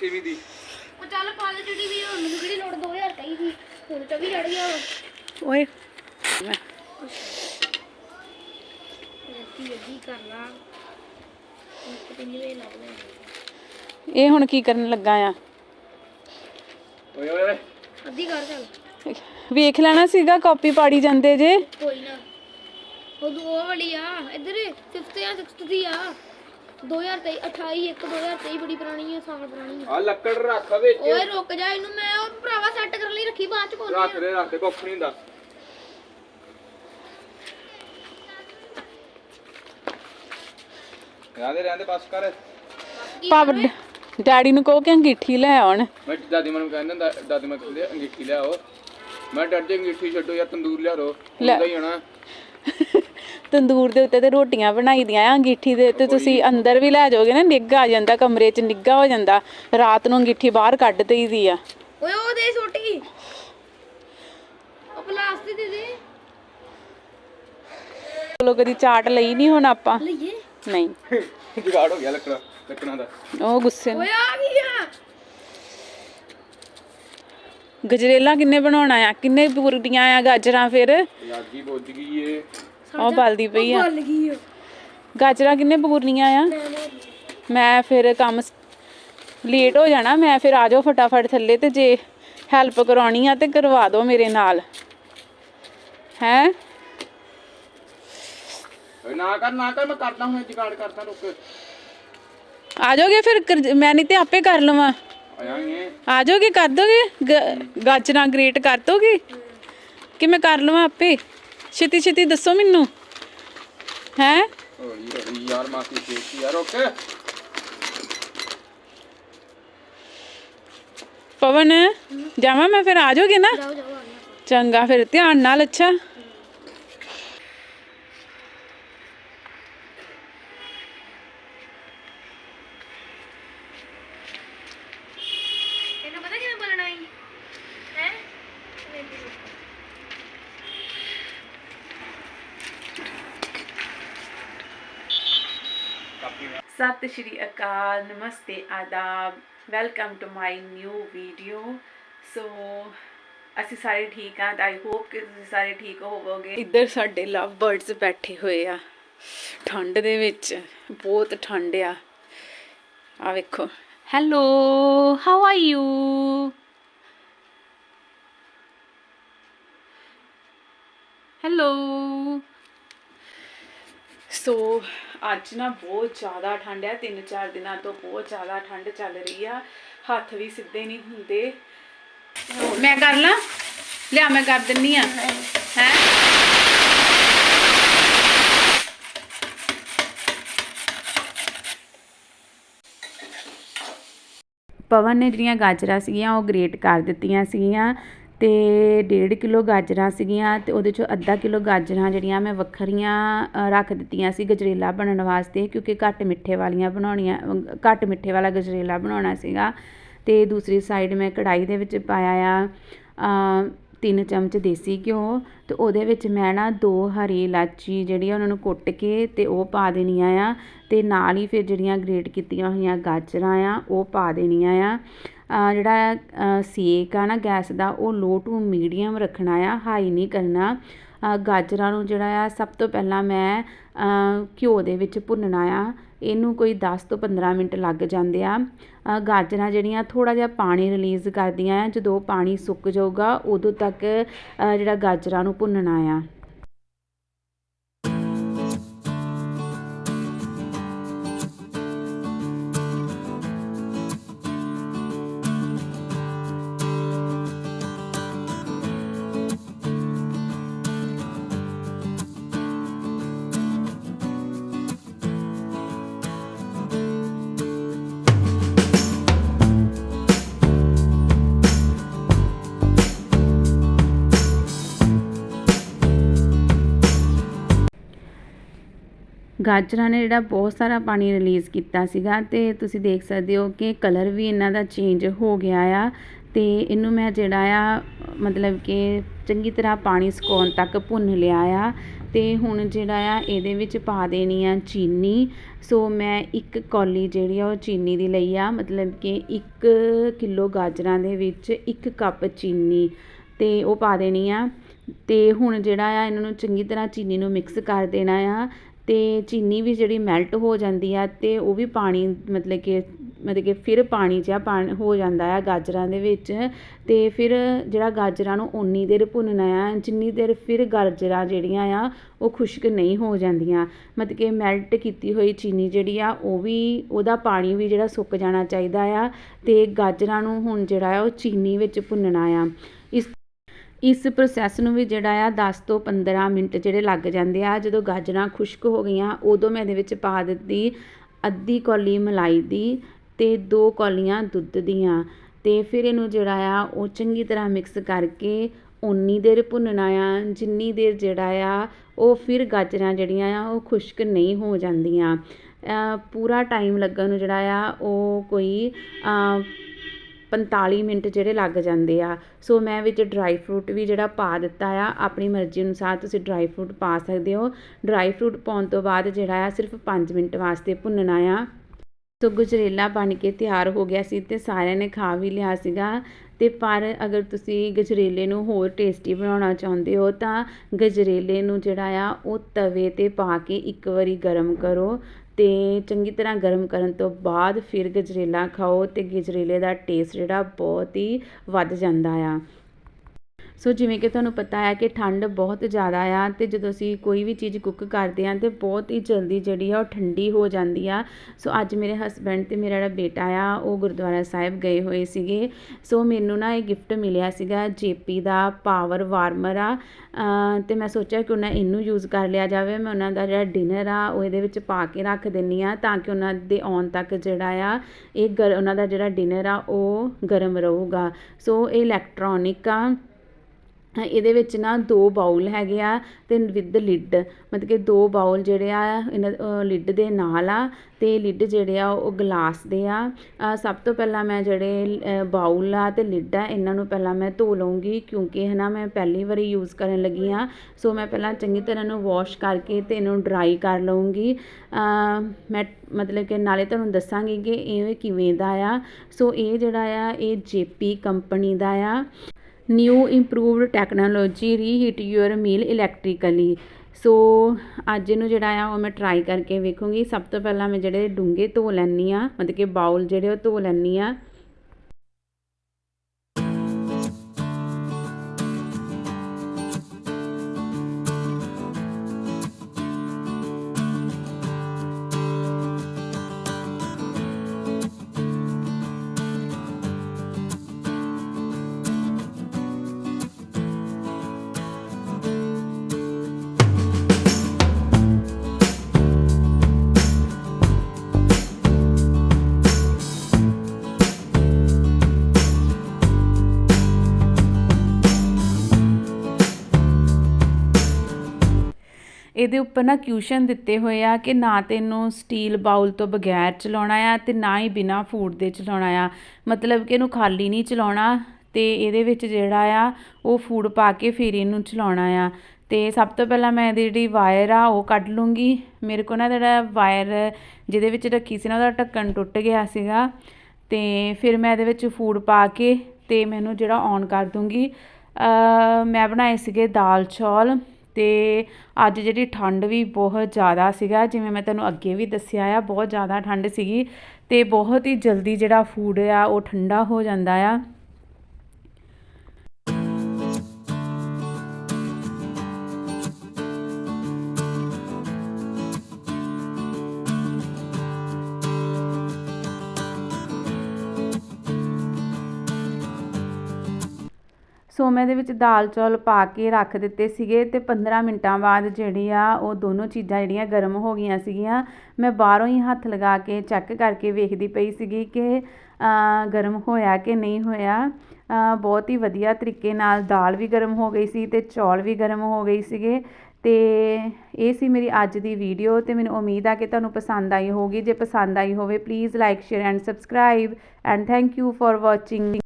ਛੇਵੀਂ ਦੀ। ਉਹ ਚੱਲ ਪਾ ਦੇ ਜਿਹੜੀ ਵੀ ਹੁਣ ਮੈਨੂੰ ਕਿਹੜੀ ਲੋੜ 2000 ਕਹੀ ਸੀ ਹੁਣ ਤਾਂ ਵੀ ਚੜ ਗਿਆ ਵਾ। ਓਏ। ਰੱਤੀ ਅੱਧੀ ਕਰ ਲਾ। ਇੱਕ ਤਿੰਨ ਵੇ ਲੱਗ ਲੈ ਇਹ ਹੁਣ ਕੀ ਕਰਨ ਲੱਗਾ ਆ? ਓਏ ਓਏ ਓਏ। ਅੱਧੀ ਕਰ ਚੱਲ। ਵੇਖ ਲੈਣਾ ਸੀਗਾ ਕਾਪੀ ਪਾੜੀ ਜਾਂਦੇ ਜੇ। ਕੋਈ ਨਾ। ਉਹ ਦੋ ਵਾਲੀ ਆ ਇੱਧਰ 5th ਜਾਂ 6th ਦੀ ਆ। 2023 28 1 2023 ਬੜੀ ਪੁਰਾਣੀ ਆ ਸਾਲ ਪੁਰਾਣੀ ਆ। ਆ ਲੱਕੜ ਰੱਖ ਵਿੱਚ। ਓਏ ਰੁਕ ਜਾ ਇਹਨੂੰ ਮੈਂ ਉਹ ਭਰਾਵਾ ਸੈੱਟ ਕਰਨ ਲਈ ਰੱਖੀ ਬਾਅਦ ਚ ਰੱਖ ਕੋਲ ਦੇ ਰੱਖ ਦੇ ਕੁੱਖ ਨਹੀਂ ਹੁੰਦਾ। ਰਹਿੰਦੇ ਰਹਿੰਦੇ ਬਸ ਕਰ। ਪਾਪ ਡੈਡੀ ਨੂੰ ਕਹੋ ਕਿ ਅੰਗੀਠੀ ਲੈ ਆਉਣ। ਮੈਂ ਦਾਦੀ ਮੈਨੂੰ ਕਹਿੰਦਾ ਹੁੰਦਾ ਦਾਦੀ ਮੈਂ ਕਹਿੰਦੇ ਅੰਗੀਠੀ ਲਿਆਓ ਮੈਂ ਡਰ ਜੇ ਅੰਗੀਠੀ ਛੱਡੋ ਜਾਂ ਤੰਦੂਰ ਲਿਆਓ ਹੁੰਦਾ ਹੀ ਹੋਣਾ ਤੰਦੂਰ ਦੇ ਉੱਤੇ ਤੇ ਰੋਟੀਆਂ ਬਣਾਈ ਦੀਆਂ ਆ ਅੰਗੀਠੀ ਦੇ ਉੱਤੇ ਤੁਸੀਂ ਅੰਦਰ ਵੀ ਲੈ ਜਾਓਗੇ ਨਾ ਨਿੱਘ ਆ ਜਾਂਦਾ ਕਮਰੇ 'ਚ ਨਿੱਘਾ ਹੋ ਜਾਂਦਾ। ਰਾਤ ਨੂੰ ਅੰਗੀਠੀ ਬਾਹਰ ਕੱਢ ਦੇਈਦੀ ਆ। ਓਏ ਉਹ ਦੇ ਛੋਟੀ। ਉਹ ਪਲਾਸਟਿਕ ਦੇ ਦੇ ਚਲੋ ਕਦੀ ਚਾਟ ਲਈ ਨਹੀਂ ਹੁਣ ਆਪਾਂ? ਲਈਏ। ਨਹੀਂ। ਜੁਗਾੜ ਹੋ ਗਿਆ ਲੱਕੜਾ ਲੱਕੜਾਂ ਦਾ। ਉਹ ਗੁੱਸੇ ਨੂੰ। ਓਏ ਆ ਗਈ ਆ? ਗਜਰੇਲਾ ਕਿੰਨੇ ਬਣਾਉਣਾ ਆ? ਕਿੰਨੇ ਪੁਰਦੀਆਂ ਆ ਗਾਜਰਾਂ ਫਿਰ? ਲਾਗੀ ਬੁੱਝ ਗਈ ਏ। ਉਹ ਬਲਦੀ ਪਈ ਆ। ਗਈ ਗਾਜਰਾਂ ਕਿੰਨੇ ਪੂਰਨੀਆਂ ਆ? ਮੈਂ ਫਿਰ ਕੰਮ ਲੇਟ ਹੋ ਜਾਣਾ ਮੈਂ ਫਿਰ ਆ ਜਾਓ ਫਟਾਫਟ ਥੱਲੇ ਤੇ ਜੇ ਹੈਲਪ ਕਰਾਉਣੀ ਆ ਤੇ ਕਰਵਾ ਦਿਓ ਮੇਰੇ ਨਾਲ। ਹੈ? ਓਏ ਨਾ ਕਰ ਨਾ ਕਰ ਮੈਂ ਕਰਦਾ ਹੁਣ ਜੁਗਾੜ ਕਰਦਾ ਰੁਕ। ਆ ਜਾਓਗੇ ਫਿਰ ਮੈਂ ਨਹੀਂ ਤੇ ਆਪੇ ਕਰ ਲਵਾਂ। ਆ ਜਾਓਗੇ? ਕਰ ਦੋਗੇ? ਗਾਜਰਾਂ ਗ੍ਰੇਟ ਕਰ ਦੋਗੇ? ਕਿ ਮੈਂ ਕਰ ਲਵਾਂ ਆਪੇ? ਛੇਤੀ ਛੇਤੀ ਦੱਸੋ ਮੈਨੂੰ। ਹੈ? ਹੌਲੀ ਹੌਲੀ ਯਾਰ ਮਾਸੀ ਛੇਤੀ ਯਾਰ ਰੁਕ। ਪਵਨ ਜਾਵਾਂ ਮੈਂ ਫਿਰ? ਆ ਜਾਓਗੇ ਨਾ? ਚੰਗਾ ਫਿਰ ਧਿਆਨ ਨਾਲ ਅੱਛਾ। ਸਤਿ ਸ਼੍ਰੀ ਅਕਾਲ, ਨਮਸਤੇ, ਆਦਾਬ welcome to my new video so ਅਸੀਂ ਸਾਰੇ ਠੀਕ ਹਾਂ ਆਈ ਹੋਪ ਕਿ ਤੁਸੀਂ ਸਾਰੇ ਠੀਕ ਹੋਵੋਗੇ। ਇੱਧਰ ਸਾਡੇ ਲਵ ਬਰਡਸ ਬੈਠੇ ਹੋਏ ਆ, ਠੰਡ ਦੇ ਵਿੱਚ, ਬਹੁਤ ਠੰਡ ਆ। ਆ ਵੇਖੋ। Hello how are you hello so ਅੱਜ ਨਾ ਬਹੁਤ ਜ਼ਿਆਦਾ ਠੰਡ ਹੈ ਤਿੰਨ ਚਾਰ ਦਿਨਾਂ ਤੋਂ ਬਹੁਤ ਜ਼ਿਆਦਾ ਠੰਡ ਚੱਲ ਰਹੀ ਆ। ਹੱਥ ਵੀ ਸਿੱਧੇ ਨਹੀਂ ਹੁੰਦੇ। ਮੈਂ ਕਰ ਲਾਂ? ਲਿਆ ਮੈਂ ਕਰ ਦਿੰਨੀ ਆ। ਹੈ? ਪਵਨ ਨੇ ਜਿਹੜੀਆਂ ਗਾਜਰਾਂ ਸੀਗੀਆਂ, ਉਹ ਗ੍ਰੇਟ ਕਰ ਦਿੱਤੀਆਂ ਸੀਗੀਆਂ। ਅਤੇ ਡੇਢ ਕਿਲੋ ਗਾਜਰਾਂ ਸੀਗੀਆਂ ਅਤੇ ਉਹਦੇ ਚੋਂ ਅੱਧਾ ਕਿਲੋ ਗਾਜਰਾਂ ਜਿਹੜੀਆਂ ਮੈਂ ਵੱਖਰੀਆਂ ਰੱਖ ਦਿੱਤੀਆਂ ਸੀ ਗਜਰੇਲਾ ਬਣਨ ਵਾਸਤੇ ਕਿਉਂਕਿ ਘੱਟ ਮਿੱਠੇ ਵਾਲੀਆਂ ਬਣਾਉਣੀਆਂ ਘੱਟ ਮਿੱਠੇ ਵਾਲਾ ਗਜਰੇਲਾ ਬਣਾਉਣਾ ਸੀਗਾ। ਅਤੇ ਦੂਸਰੀ ਸਾਈਡ ਮੈਂ ਕੜਾਹੀ ਦੇ ਵਿੱਚ ਪਾਇਆ ਆ ਤਿੰਨ ਚਮਚ ਦੇਸੀ ਘਿਓ ਅਤੇ ਉਹਦੇ ਵਿੱਚ ਮੈਂ ਨਾ ਦੋ ਹਰੀ ਇਲਾਚੀ ਜਿਹੜੀ ਆ ਉਹਨਾਂ ਨੂੰ ਕੁੱਟ ਕੇ ਅਤੇ ਉਹ ਪਾ ਦੇਣੀਆਂ ਆ ਅਤੇ ਨਾਲ ਹੀ ਫਿਰ ਜਿਹੜੀਆਂ ਗ੍ਰੇਟ ਕੀਤੀਆਂ ਹੋਈਆਂ ਗਾਜਰਾਂ ਆ ਉਹ ਪਾ ਦੇਣੀਆਂ ਆ। ਜਿਹੜਾ ਸੇਕ ਆ ਨਾ ਗੈਸ ਦਾ, ਉਹ ਲੋ ਟੂ ਮੀਡੀਅਮ ਰੱਖਣਾ ਆ, ਹਾਈ ਨਹੀਂ ਕਰਨਾ। ਗਾਜਰਾਂ ਨੂੰ ਜਿਹੜਾ ਆ, ਸਭ ਤੋਂ ਪਹਿਲਾਂ ਮੈਂ ਘਿਓ ਦੇ ਵਿੱਚ ਭੁੰਨਣਾ ਆ। ਇਹਨੂੰ ਕੋਈ 10 ਤੋਂ 15 ਮਿੰਟ ਲੱਗ ਜਾਂਦੇ ਆ। ਗਾਜਰਾਂ ਜਿਹੜੀਆਂ ਥੋੜਾ ਜਿਹਾ ਪਾਣੀ ਰਿਲੀਜ਼ ਕਰਦੀਆਂ ਆ। ਜਦੋਂ ਪਾਣੀ ਸੁੱਕ ਜਾਊਗਾ, ਉਦੋਂ ਤੱਕ ਜਿਹੜਾ ਗਾਜਰਾਂ ਨੂੰ ਭੁੰਨਣਾ ਆ। ਗਾਜਰਾਂ ਨੇ ਜਿਹੜਾ ਬਹੁਤ ਸਾਰਾ ਪਾਣੀ ਰਿਲੀਜ਼ ਕੀਤਾ ਸੀਗਾ ਅਤੇ ਤੁਸੀਂ ਦੇਖ ਸਕਦੇ ਹੋ ਕਿ ਕਲਰ ਵੀ ਇਹਨਾਂ ਦਾ ਚੇਂਜ ਹੋ ਗਿਆ ਆ ਅਤੇ ਇਹਨੂੰ ਮੈਂ ਜਿਹੜਾ ਆ, ਮਤਲਬ ਕਿ ਚੰਗੀ ਤਰ੍ਹਾਂ ਪਾਣੀ ਸੁਕਾਉਣ ਤੱਕ ਭੁੰਨ ਲਿਆ ਆ ਅਤੇ ਹੁਣ ਜਿਹੜਾ ਆ ਇਹਦੇ ਵਿੱਚ ਪਾ ਦੇਣੀ ਆ ਚੀਨੀ। ਸੋ ਮੈਂ ਇੱਕ ਕੌਲੀ ਜਿਹੜੀ ਆ ਉਹ ਚੀਨੀ ਦੀ ਲਈ ਆ, ਮਤਲਬ ਕਿ 1 ਕਿਲੋ ਗਾਜਰਾਂ ਦੇ ਵਿੱਚ 1 ਕੱਪ ਚੀਨੀ ਅਤੇ ਉਹ ਪਾ ਦੇਣੀ ਆ ਅਤੇ ਹੁਣ ਜਿਹੜਾ ਆ ਇਹਨਾਂ ਨੂੰ ਚੰਗੀ ਤਰ੍ਹਾਂ ਚੀਨੀ ਨੂੰ ਮਿਕਸ ਕਰ ਦੇਣਾ ਆ ਅਤੇ ਚੀਨੀ ਵੀ ਜਿਹੜੀ ਮੈਲਟ ਹੋ ਜਾਂਦੀ ਆ ਅਤੇ ਉਹ ਵੀ ਪਾਣੀ ਮਤਲਬ ਕਿ ਮਤਲਬ ਕਿ ਫਿਰ ਪਾਣੀ ਜਿਹਾ ਪਾ ਹੋ ਜਾਂਦਾ ਆ ਗਾਜਰਾਂ ਦੇ ਵਿੱਚ ਅਤੇ ਫਿਰ ਜਿਹੜਾ ਗਾਜਰਾਂ ਨੂੰ ਉਨੀ ਦੇਰ ਭੁੰਨਣਾ ਆ, ਜਿੰਨੀ ਦੇਰ ਫਿਰ ਗਾਜਰਾਂ ਜਿਹੜੀਆਂ ਆ ਉਹ ਖੁਸ਼ਕ ਨਹੀਂ ਹੋ ਜਾਂਦੀਆਂ। ਮਤਲਬ ਕਿ ਮੈਲਟ ਕੀਤੀ ਹੋਈ ਚੀਨੀ ਜਿਹੜੀ ਆ ਉਹ ਵੀ, ਉਹਦਾ ਪਾਣੀ ਵੀ ਜਿਹੜਾ ਸੁੱਕ ਜਾਣਾ ਚਾਹੀਦਾ ਆ ਅਤੇ ਗਾਜਰਾਂ ਨੂੰ ਹੁਣ ਜਿਹੜਾ ਆ ਉਹ ਚੀਨੀ ਵਿੱਚ ਭੁੰਨਣਾ ਆ। ਇਸ ਇਸ ਪ੍ਰੋਸੈਸ ਨੂੰ ਵੀ ਜਿਹੜਾ ਆ 10 ਤੋਂ 15 ਮਿੰਟ ਜਿਹੜੇ ਲੱਗ ਜਾਂਦੇ ਆ, ਜਦੋਂ ਗਾਜਰਾਂ ਖੁਸ਼ਕ ਹੋ ਗਈਆਂ, ਉਦੋਂ ਮੈਂ ਇਹਦੇ ਵਿੱਚ ਪਾ ਦਿੱਤੀ ਅੱਧੀ ਕੌਲੀ ਮਲਾਈ ਦੀ ਤੇ ਦੋ ਕੌਲੀਆਂ ਦੁੱਧ ਦੀਆਂ ਤੇ ਫਿਰ ਇਹਨੂੰ ਜਿਹੜਾ ਆ ਉਹ ਚੰਗੀ ਤਰ੍ਹਾਂ ਮਿਕਸ ਕਰਕੇ ਉਨੀ ਦੇਰ ਭੁੰਨਣਾ ਆ, ਜਿੰਨੀ ਦੇਰ ਜਿਹੜਾ ਆ ਉਹ ਫਿਰ ਗਾਜਰਾਂ ਜਿਹੜੀਆਂ ਆ ਉਹ ਖੁਸ਼ਕ ਨਹੀਂ ਹੋ ਜਾਂਦੀਆਂ। ਪੂਰਾ ਟਾਈਮ ਲੱਗਣ ਨੂੰ ਜਿਹੜਾ ਆ ਉਹ ਕੋਈ ਪੰਤਾਲੀ ਮਿੰਟ ਜਿਹੜੇ ਲੱਗ ਜਾਂਦੇ ਆ। ਸੋ ਮੈਂ ਵਿੱਚ ਡਰਾਈ ਫਰੂਟ ਵੀ ਜਿਹੜਾ ਪਾ ਦਿੱਤਾ ਆ। ਆਪਣੀ ਮਰਜ਼ੀ ਅਨੁਸਾਰ ਤੁਸੀਂ ਡਰਾਈ ਫਰੂਟ ਪਾ ਸਕਦੇ ਹੋ। ਡਰਾਈ ਫਰੂਟ ਪਾਉਣ ਤੋਂ ਬਾਅਦ ਜਿਹੜਾ ਆ ਸਿਰਫ 5 ਮਿੰਟ ਵਾਸਤੇ ਭੁੰਨਣਾ ਆ। ਸੋ ਗਜਰੇਲਾ ਬਣ ਕੇ ਤਿਆਰ ਹੋ ਗਿਆ ਸੀ ਤੇ ਸਾਰਿਆਂ ਨੇ ਖਾ ਵੀ ਲਿਆ ਸੀਗਾ। ਤੇ ਪਰ ਅਗਰ ਤੁਸੀਂ ਗਜਰੇਲੇ ਨੂੰ ਹੋਰ ਟੇਸਟੀ ਬਣਾਉਣਾ ਚਾਹੁੰਦੇ ਹੋ ਤਾਂ ਗਜਰੇਲੇ ਨੂੰ ਜਿਹੜਾ ਆ ਉਹ ਤਵੇ ਤੇ ਪਾ ਕੇ ਇੱਕ ਵਾਰੀ ਗਰਮ ਕਰੋ। ਅਤੇ ਚੰਗੀ ਤਰ੍ਹਾਂ ਗਰਮ ਕਰਨ ਤੋਂ ਬਾਅਦ ਫਿਰ ਗਜਰੇਲਾ ਖਾਓ ਅਤੇ ਗਜਰੇਲੇ ਦਾ ਟੇਸਟ ਜਿਹੜਾ ਬਹੁਤ ਹੀ ਵੱਧ ਜਾਂਦਾ ਆ। ਸੋ ਜਿਵੇਂ ਕਿ ਤੁਹਾਨੂੰ ਪਤਾ ਹੈ ਕਿ ਠੰਡ ਬਹੁਤ ਜ਼ਿਆਦਾ ਆ ਤੇ ਜਦੋਂ ਅਸੀਂ ਕੋਈ ਵੀ ਚੀਜ਼ ਕੁੱਕ ਕਰਦੇ ਹਾਂ ਤੇ ਬਹੁਤ ਹੀ ਜਲਦੀ ਜਿਹੜੀ ਆ ਉਹ ਠੰਡੀ ਹੋ ਜਾਂਦੀ ਆ। ਸੋ ਅੱਜ ਮੇਰੇ ਹਸਬੈਂਡ ਤੇ ਮੇਰਾ ਜਿਹੜਾ ਬੇਟਾ ਆ ਉਹ ਗੁਰਦੁਆਰਾ ਸਾਹਿਬ ਗਏ ਹੋਏ ਸੀਗੇ। ਸੋ ਮੈਨੂੰ ਨਾ ਇਹ ਗਿਫਟ ਮਿਲਿਆ ਸੀਗਾ ਜੇਪੀ ਦਾ ਪਾਵਰ ਵਾਰਮਰ ਆ। ਅ, ਤੇ ਮੈਂ ਸੋਚਿਆ ਕਿ ਉਹਨਾਂ ਇਹਨੂੰ ਯੂਜ਼ ਕਰ ਲਿਆ ਜਾਵੇ। ਮੈਂ ਉਹਨਾਂ ਦਾ ਜਿਹੜਾ ਡਿਨਰ ਆ ਉਹ ਇਹਦੇ ਵਿੱਚ ਪਾ ਕੇ ਰੱਖ ਦਿੰਨੀ ਆ ਤਾਂ ਕਿ ਉਹਨਾਂ ਦੇ ਆਉਣ ਤੱਕ ਜਿਹੜਾ ਆ ਇਹ ਗਰ ਉਹਨਾਂ ਦਾ ਜਿਹੜਾ ਡਿਨਰ ਆ ਉਹ ਗਰਮ ਰਹੂਗਾ। ਸੋ ਇਹ ਇਲੈਕਟ੍ਰੋਨਿਕ ਆ। ਇਹਦੇ ਵਿੱਚ ਨਾ ਦੋ ਬਾਊਲ ਹੈਗੇ ਆ ਅਤੇ ਵਿਦ ਲਿਡ, ਮਤਲਬ ਕਿ ਦੋ ਬਾਊਲ ਜਿਹੜੇ ਆ, ਇਹਨਾਂ ਲਿਡ ਦੇ ਨਾਲ ਆ ਅਤੇ ਲਿਡ ਜਿਹੜੇ ਆ ਉਹ ਗਲਾਸ ਦੇ ਆ। ਸਭ ਤੋਂ ਪਹਿਲਾਂ ਮੈਂ ਜਿਹੜੇ ਬਾਊਲ ਆ ਅਤੇ ਲਿਡ ਆ, ਇਹਨਾਂ ਨੂੰ ਪਹਿਲਾਂ ਮੈਂ ਧੋ ਲਊਂਗੀ ਕਿਉਂਕਿ ਹੈ ਨਾ ਮੈਂ ਪਹਿਲੀ ਵਾਰੀ ਯੂਜ਼ ਕਰਨ ਲੱਗੀ ਆ। ਸੋ ਮੈਂ ਪਹਿਲਾਂ ਚੰਗੀ ਤਰ੍ਹਾਂ ਨੂੰ ਵਾਸ਼ ਕਰਕੇ ਅਤੇ ਇਹਨੂੰ ਡਰਾਈ ਕਰ ਲਵਾਂਗੀ ਮੈਂ, ਮਤਲਬ ਕਿ ਨਾਲੇ ਤੁਹਾਨੂੰ ਦੱਸਾਂਗੀ ਕਿ ਇਹ ਕਿਵੇਂ ਦਾ ਆ। ਸੋ ਇਹ ਜਿਹੜਾ ਆ, ਇਹ ਜੇਪੀ ਕੰਪਨੀ ਦਾ ਆ। New improved technology reheat your meal electrically so ਅੱਜ ਇਹਨੂੰ ਜਿਹੜਾ ਆ, ਉਹ ਮੈਂ ਟਰਾਈ ਕਰਕੇ ਵੇਖੂੰਗੀ। ਸਭ ਤੋਂ ਪਹਿਲਾਂ ਮੈਂ ਜਿਹੜੇ ਡੂੰਘੇ ਧੋ ਲੈਂਦੀ ਆ ਮਤਲਬ ਕਿ ਬਾਉਲ ਜਿਹੜੇ ਉਹ ਧੋ ਲੈਂਦੀ ਆ ਇਹਦੇ ਉੱਪਰ ਨਾ ਕਿਊਸ਼ਨ ਦਿੱਤੇ ਹੋਏ ਆ ਕਿ ਨਾ ਤੇ ਇਹਨੂੰ ਸਟੀਲ ਬਾਉਲ ਤੋਂ ਬਗੈਰ ਚਲਾਉਣਾ ਆ ਤੇ ਨਾ ਹੀ ਬਿਨਾ ਫੂਡ ਦੇ ਚਲਾਉਣਾ ਆ। ਮਤਲਬ ਕਿ ਇਹਨੂੰ ਖਾਲੀ ਨਹੀਂ ਚਲਾਉਣਾ ਤੇ ਇਹਦੇ ਵਿੱਚ ਜਿਹੜਾ ਆ, ਉਹ ਫੂਡ ਪਾ ਕੇ ਫਿਰ ਇਹਨੂੰ ਚਲਾਉਣਾ ਆ। ਤੇ ਸਭ ਤੋਂ ਪਹਿਲਾਂ ਮੈਂ ਇਹਦੀ ਜਿਹੜੀ ਵਾਇਰ ਆ, ਉਹ ਕੱਢ ਲੂੰਗੀ। ਮੇਰੇ ਕੋਲ ਨਾ ਜਿਹੜਾ ਵਾਇਰ ਜਿਹਦੇ ਵਿੱਚ ਰੱਖੀ ਸੀ ਨਾ, ਉਹਦਾ ਢੱਕਣ ਟੁੱਟ ਗਿਆ ਸੀਗਾ। ਤੇ ਫਿਰ ਮੈਂ ਇਹਦੇ ਵਿੱਚ ਫੂਡ ਪਾ ਕੇ ਤੇ ਮੈਨੂੰ ਜਿਹੜਾ ਔਨ ਕਰ ਦੂੰਗੀ। ਮੈਂ ਬਣਾਏ ਸੀਗੇ ਦਾਲ ਚੌਲ। ਤੇ ਅੱਜ ਜਿਹੜੀ ਠੰਡ ਵੀ ਬਹੁਤ ਜ਼ਿਆਦਾ ਸੀਗਾ, ਜਿਵੇਂ ਮੈਂ ਤੁਹਾਨੂੰ ਅੱਗੇ ਵੀ ਦੱਸਿਆ ਆ, ਬਹੁਤ ਜ਼ਿਆਦਾ ਠੰਡ ਸੀਗੀ ਤੇ ਬਹੁਤ ਹੀ ਜਲਦੀ ਜਿਹੜਾ ਫੂਡ ਆ, ਉਹ ਠੰਡਾ ਹੋ ਜਾਂਦਾ ਆ। ਸੋ ਮੈਂ ਇਹਦੇ ਵਿੱਚ ਦਾਲ ਚੌਲ ਪਾ ਕੇ ਰੱਖ ਦਿੱਤੇ ਸੀਗੇ ਤੇ 15 ਮਿੰਟਾਂ ਬਾਅਦ ਜਿਹੜੀ ਆ ਉਹ ਦੋਨੋਂ ਚੀਜ਼ਾਂ ਜਿਹੜੀਆਂ ਗਰਮ ਹੋ ਗਈਆਂ ਸੀਗੀਆਂ, ਮੈਂ ਬਾਹਰੋਂ ਹੀ ਹੱਥ ਲਗਾ ਕੇ ਚੈੱਕ ਕਰਕੇ ਵੇਖਦੀ ਪਈ ਸੀਗੀ ਕਿ ਗਰਮ ਹੋਇਆ ਕਿ ਨਹੀਂ ਹੋਇਆ। ਬਹੁਤ ਹੀ ਵਧੀਆ ਤਰੀਕੇ ਨਾਲ ਦਾਲ ਵੀ ਗਰਮ ਹੋ ਗਈ ਸੀ ਤੇ ਚੌਲ ਵੀ ਗਰਮ ਹੋ ਗਈ ਸੀਗੇ। ਤੇ ਇਹ ਸੀ ਮੇਰੀ ਅੱਜ ਦੀ ਵੀਡੀਓ ਤੇ ਮੈਨੂੰ ਉਮੀਦ ਆ ਕਿ ਤੁਹਾਨੂੰ ਪਸੰਦ ਆਈ ਹੋਊਗੀ। ਜੇ ਪਸੰਦ ਆਈ ਹੋਵੇ please like share and subscribe and thank you for watching